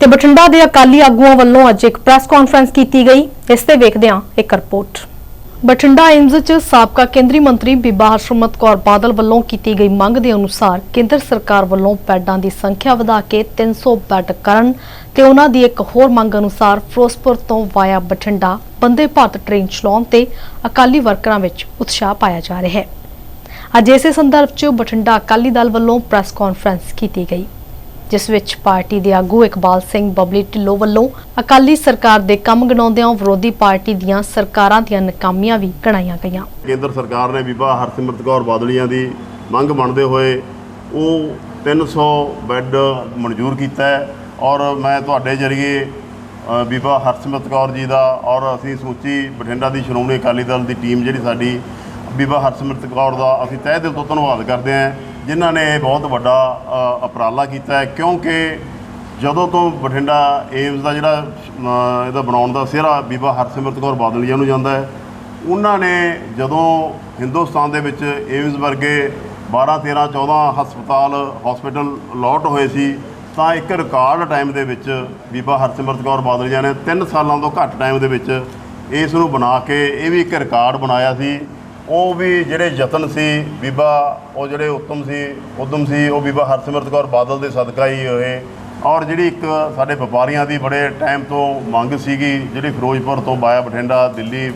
ਤੇ ਬਠਿੰਡਾ ਦੇ ਅਕਾਲੀ ਆਗੂਆਂ ਵੱਲੋਂ ਅੱਜ ਇੱਕ ਪ੍ਰੈਸ ਕਾਨਫਰੰਸ ਕੀਤੀ ਗਈ। ਇਸ ਤੇ ਵੇਖਦੇ ਹਾਂ ਇੱਕ ਰਿਪੋਰਟ ਬਠਿੰਡਾ ਏਮਜ਼ 'ਚ ਸਾਬਕਾ ਕੇਂਦਰੀ ਮੰਤਰੀ ਬੀਬਾ ਹਰਸਿਮਰਤ ਕੌਰ ਬਾਦਲ ਵੱਲੋਂ ਕੀਤੀ ਗਈ ਮੰਗ ਦੇ ਅਨੁਸਾਰ ਕੇਂਦਰ ਸਰਕਾਰ ਵੱਲੋਂ ਬੈੱਡਾਂ ਦੀ ਸੰਖਿਆ ਵਧਾ ਕੇ 300 ਬੈੱਡ ਕਰਨ ਤੇ ਉਹਨਾਂ ਦੀ ਇੱਕ ਹੋਰ ਮੰਗ ਅਨੁਸਾਰ ਫਿਰੋਜ਼ਪੁਰ ਤੋਂ ਵਾਇਆ ਬਠਿੰਡਾ ਬੰਦੇ ਭਾਰਤ ਟ੍ਰੇਨ ਚਲਾਉਣ ਤੇ ਅਕਾਲੀ ਵਰਕਰਾਂ ਵਿੱਚ ਉਤਸ਼ਾਹ ਪਾਇਆ ਜਾ ਰਿਹਾ ਹੈ। ਅੱਜ ਇਸੇ ਸੰਦਰਭ 'ਚ ਬਠਿੰਡਾ ਅਕਾਲੀ ਦਲ ਵੱਲੋਂ ਪ੍ਰੈਸ ਕਾਨਫਰੰਸ ਕੀਤੀ ਗਈ। ਜਿਸ ਵਿੱਚ ਪਾਰਟੀ ਦੇ ਆਗੂ ਇਕਬਾਲ ਸਿੰਘ ਬਬਲੀ ਢਿੱਲੋਂ ਵੱਲੋਂ ਅਕਾਲੀ ਸਰਕਾਰ ਦੇ ਕੰਮ ਗਿਣਾਉਂਦਿਆਂ ਵਿਰੋਧੀ ਪਾਰਟੀ ਦੀਆਂ ਸਰਕਾਰਾਂ ਦੀਆਂ ਨਾਕਾਮੀਆਂ ਵੀ ਗਣਾਈਆਂ ਗਈਆਂ। ਕੇਂਦਰ ਸਰਕਾਰ ਨੇ ਬੀਬਾ ਹਰਸਿਮਰਤ ਕੌਰ ਬਾਦਲੀਆਂ ਦੀ ਮੰਗ ਮੰਨਦੇ ਹੋਏ ਉਹ 300 ਬੈੱਡ ਮਨਜ਼ੂਰ ਕੀਤਾ ਹੈ ਔਰ ਮੈਂ ਤੁਹਾਡੇ ਜਰੀਏ ਬੀਬਾ ਹਰਸਿਮਰਤ ਕੌਰ ਜੀ ਦਾ ਔਰ ਅਸੀਂ ਸਮੁੱਚੀ ਬਠਿੰਡਾ ਦੀ ਸ਼੍ਰੋਮਣੀ ਅਕਾਲੀ ਦਲ ਦੀ ਟੀਮ ਜਿਹੜੀ ਸਾਡੀ, ਬੀਬਾ ਹਰਸਿਮਰਤ ਕੌਰ ਦਾ ਅਸੀਂ ਤਹਿ ਦਿਲ ਤੋਂ ਧੰਨਵਾਦ ਕਰਦੇ ਹਾਂ। ਜਿਨ੍ਹਾਂ ਨੇ ਬਹੁਤ ਵੱਡਾ ਅ, ਉਪਰਾਲਾ ਕੀਤਾ ਹੈ ਕਿਉਂਕਿ ਜਦੋਂ ਤੋਂ ਬਠਿੰਡਾ ਏਮਸ ਦਾ ਜਿਹੜਾ ਇਹਦਾ ਬਣਾਉਣ ਦਾ ਸਿਹਰਾ ਬੀਬਾ ਹਰਸਿਮਰਤ ਕੌਰ ਬਾਦਲ ਜੀ ਨੂੰ ਜਾਂਦਾ ਹੈ ਉਹਨਾਂ ਨੇ ਜਦੋਂ ਹਿੰਦੁਸਤਾਨ ਦੇ ਵਿੱਚ ਏਮਜ਼ ਵਰਗੇ 12 13 14 ਹਸਪਤਾਲ ਹਸਪੀਟਲ ਅਲਾਟ ਹੋਏ ਸੀ ਤਾਂ ਇੱਕ ਰਿਕਾਰਡ ਟਾਈਮ ਦੇ ਵਿੱਚ ਬੀਬਾ ਹਰਸਿਮਰਤ ਕੌਰ ਬਾਦਲ ਜੀ ਨੇ 3 ਸਾਲਾਂ ਤੋਂ ਘੱਟ ਟਾਈਮ ਦੇ ਵਿੱਚ ਇਸ ਨੂੰ ਬਣਾ ਕੇ ਇਹ ਵੀ ਇੱਕ ਰਿਕਾਰਡ ਬਣਾਇਆ ਸੀ। ਉਹ ਵੀ ਜਿਹੜੇ ਯਤਨ ਸੀ ਬੀਬਾ ਉਹ ਜਿਹੜੇ ਉੱਤਮ ਸੀ ਉਦਮ ਸੀ ਉਹ ਬੀਬਾ ਹਰਸਿਮਰਤ ਕੌਰ ਬਾਦਲ ਦੇ ਸਦਕਾ ਹੀ ਹੋਏ। ਔਰ ਜਿਹੜੀ ਇੱਕ ਸਾਡੇ ਵਪਾਰੀਆਂ ਦੀ ਬੜੇ ਟਾਈਮ ਤੋਂ ਮੰਗ ਸੀਗੀ ਜਿਹੜੀ ਫਿਰੋਜ਼ਪੁਰ ਤੋਂ ਬਾਇਆ ਬਠਿੰਡਾ ਦਿੱਲੀ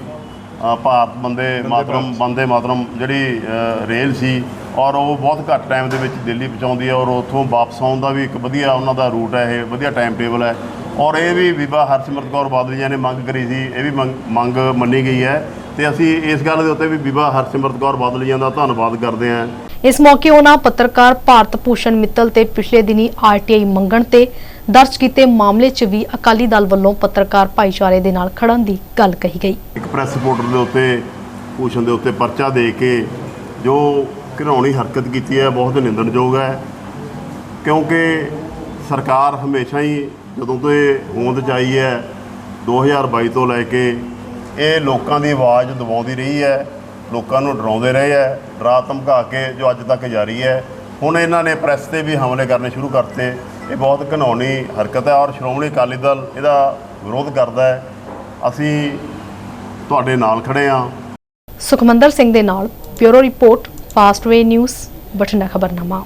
ਭਾਰਤ ਬੰਦੇ ਮਾਤਰਮ ਬੰਦੇ ਮਾਤਰਮ ਜਿਹੜੀ ਰੇਲ ਸੀ। ਔਰ ਉਹ ਬਹੁਤ ਘੱਟ ਟਾਈਮ ਦੇ ਵਿੱਚ ਦਿੱਲੀ ਪਹੁੰਚਾਉਂਦੀ ਹੈ ਔਰ ਉੱਥੋਂ ਵਾਪਸ ਆਉਣ ਦਾ ਵੀ ਇੱਕ ਵਧੀਆ ਉਹਨਾਂ ਦਾ ਰੂਟ ਹੈ ਇਹ ਵਧੀਆ ਟਾਈਮ ਟੇਬਲ ਹੈ। ਔਰ ਇਹ ਵੀ ਬੀਬਾ ਹਰਸਿਮਰਤ ਕੌਰ ਬਾਦਲ ਜੀ ਨੇ ਮੰਗ ਕਰੀ ਸੀ ਇਹ ਵੀ ਮੰਗ ਮੰਨੀ ਗਈ ਹੈ। ਤੇ ਅਸੀਂ ਇਸ ਗੱਲ ਦੇ ਉੱਤੇ ਵੀ ਬੀਬਾ ਹਰਸਿਮਰਤ ਕੌਰ ਬਾਦਲ ਜੀ ਦਾ ਧੰਨਵਾਦ ਕਰਦੇ ਹਾਂ। ਇਸ ਮੌਕੇ ਉਹਨਾਂ ਪੱਤਰਕਾਰ ਭਾਰਤ ਭੂਸ਼ਣ ਮਿੱਤਲ ਤੇ ਪਿਛਲੇ ਦਿਨੀ ਆਰਟੀਆਈ ਮੰਗਣ ਤੇ ਦਰਜ ਕੀਤੇ ਮਾਮਲੇ 'ਚ ਵੀ ਅਕਾਲੀ ਦਲ ਵੱਲੋਂ ਪੱਤਰਕਾਰ ਭਾਈਚਾਰੇ ਦੇ ਨਾਲ ਖੜਨ ਦੀ ਗੱਲ ਕਹੀ ਗਈ। ਇੱਕ ਪ੍ਰੈਸ ਰਿਪੋਰਟਰ ਦੇ ਉੱਤੇ ਭੂਸ਼ਣ ਦੇ ਉੱਤੇ ਪਰਚਾ ਦੇ ਕੇ ਜੋ ਘਿਨਾਉਣੀ ਹਰਕਤ ਕੀਤੀ ਹੈ ਬਹੁਤ ਨਿੰਦਣਯੋਗ ਹੈ। ਕਿਉਂਕਿ ਸਰਕਾਰ ਹਮੇਸ਼ਾ ਹੀ ਜਦੋਂ ਤੋਂ ਇਹ ਹੋਂਦ 'ਚ ਆਈ ਹੈ 2022 ਤੋਂ ਲੈ ਕੇ ਇਹ ਲੋਕਾਂ ਦੀ ਆਵਾਜ਼ ਦਬਾਉਂਦੀ ਰਹੀ ਹੈ, ਲੋਕਾਂ ਨੂੰ ਡਰਾਉਂਦੇ ਰਹੇ ਹੈ, ਡਰਾ ਧਮਕਾ ਕੇ ਜੋ ਅੱਜ ਤੱਕ ਜਾਰੀ ਹੈ। ਹੁਣ ਇਹਨਾਂ ਨੇ ਪ੍ਰੈਸ ਤੇ ਵੀ ਹਮਲੇ ਕਰਨੇ ਸ਼ੁਰੂ ਕਰਤੇ। ਇਹ ਬਹੁਤ ਘਿਨਾਉਣੀ ਹਰਕਤ ਹੈ ਔਰ ਸ਼੍ਰੋਮਣੀ ਅਕਾਲੀ ਦਲ ਇਹਦਾ ਵਿਰੋਧ ਕਰਦਾ ਹੈ। ਅਸੀਂ ਤੁਹਾਡੇ ਨਾਲ ਖੜੇ ਹਾਂ। ਸੁਖਮੰਦਰ ਸਿੰਘ ਦੇ ਨਾਲ bureau report Fastway news Bathinda ਖਬਰਨਾਮਾ।